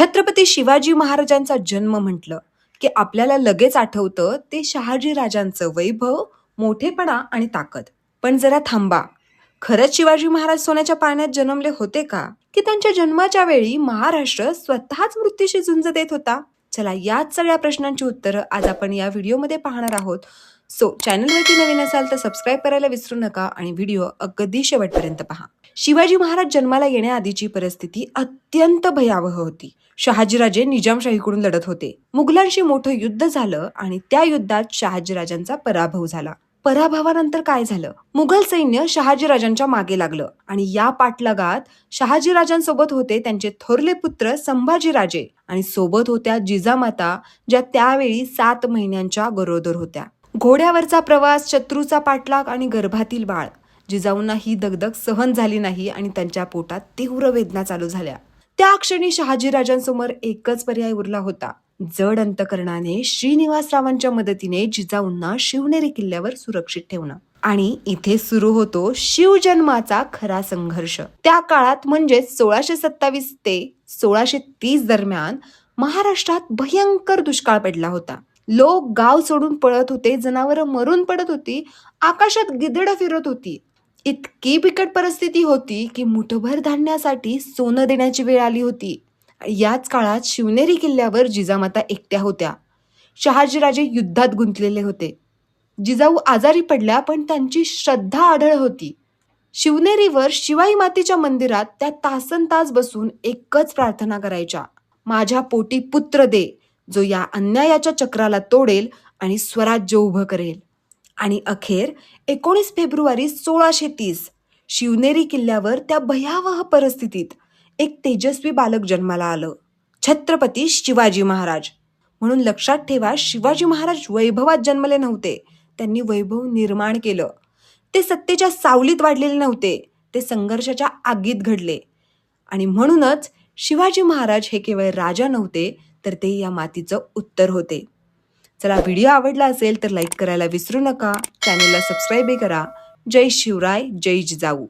छत्रपती शिवाजी महाराजांचा जन्म म्हटलं की आपल्याला लगेच आठवतं ते शहाजी राजांचं वैभव मोठेपणा आणि ताकद. पण जरा थांबा. खरंच शिवाजी महाराज सोन्याच्या पाण्यात जन्मले होते का? की त्यांच्या जन्माच्या वेळी महाराष्ट्र स्वतःच मृत्यूशी झुंज देत होता? चला याच सगळ्या प्रश्नांची उत्तरं आज आपण या व्हिडिओमध्ये पाहणार आहोत. सो चॅनलवरती नवीन असाल तर सबस्क्राईब करायला विसरू नका आणि व्हिडिओ अगदी शेवटपर्यंत पहा. शिवाजी महाराज जन्माला येण्याआधीची परिस्थिती अत्यंत भयावह होती. शहाजीराजे निजामशाहीकडून लढत होते. मुघलांशी मोठं युद्ध झालं आणि त्या युद्धात शहाजीराजांचा पराभव झाला. पराभवानंतर काय झालं? मुघल सैन्य शहाजीराजांच्या मागे लागलं आणि या पाठलागात शहाजीराजांसोबत होते त्यांचे थोरले पुत्र संभाजीराजे आणि सोबत होत्या जिजामाता ज्या त्यावेळी सात महिन्यांच्या गरोदर होत्या. घोड्यावरचा प्रवास शत्रूचा पाठलाग आणि गर्भातील बाळ. जिजाऊंना ही दगदग सहन झाली नाही आणि त्यांच्या पोटात तीव्र वेदना चालू झाल्या. त्या क्षणी शहाजीराजांसमोर एकच पर्याय उरला होता. जड अंतकरणाने श्रीनिवासरावांच्या मदतीने जिजाऊंना शिवनेरी किल्ल्यावर सुरक्षित ठेवणं. आणि इथे सुरू होतो शिवजन्माचा खरा संघर्ष. त्या काळात म्हणजेच सोळाशे सत्तावीस ते सोळाशे तीस दरम्यान महाराष्ट्रात भयंकर दुष्काळ पडला होता. लोक गाव सोडून पळत होते जनावरं मरून पडत होती आकाशात गिधडं फिरत होती. इतकी बिकट परिस्थिती होती की मुठभर धान्यासाठी सोनं देण्याची वेळ आली होती. याच काळात शिवनेरी किल्ल्यावर जिजामाता एकट्या होत्या. शहाजीराजे युद्धात गुंतलेले होते. जिजाऊ आजारी पडल्या पण त्यांची श्रद्धा आढळ होती. शिवनेरीवर शिवाई मातेच्या मंदिरात त्या तासन तास बसून एकच प्रार्थना करायच्या. माझ्या पोटी पुत्र दे जो या अन्यायाच्या चक्राला तोडेल आणि स्वराज्य उभं करेल. आणि अखेर एकोणीस फेब्रुवारी सोळाशे तीस शिवनेरी किल्ल्यावर त्या भयावह परिस्थितीत एक तेजस्वी बालक जन्माला आलं. छत्रपती शिवाजी महाराज. म्हणून लक्षात ठेवा शिवाजी महाराज वैभवात जन्मले नव्हते. त्यांनी वैभव निर्माण केलं. ते सत्तेच्या सावलीत वाढलेले नव्हते. ते संघर्षाच्या आगीत घडले. आणि म्हणूनच शिवाजी महाराज हे केवळ राजा नव्हते तर ते या मातीचं उत्तर होते. चला व्हिडिओ आवडला असेल तर लाईक करायला विसरू नका. चॅनलला सबस्क्राईबही करा. जय शिवराय जय जिजाऊ.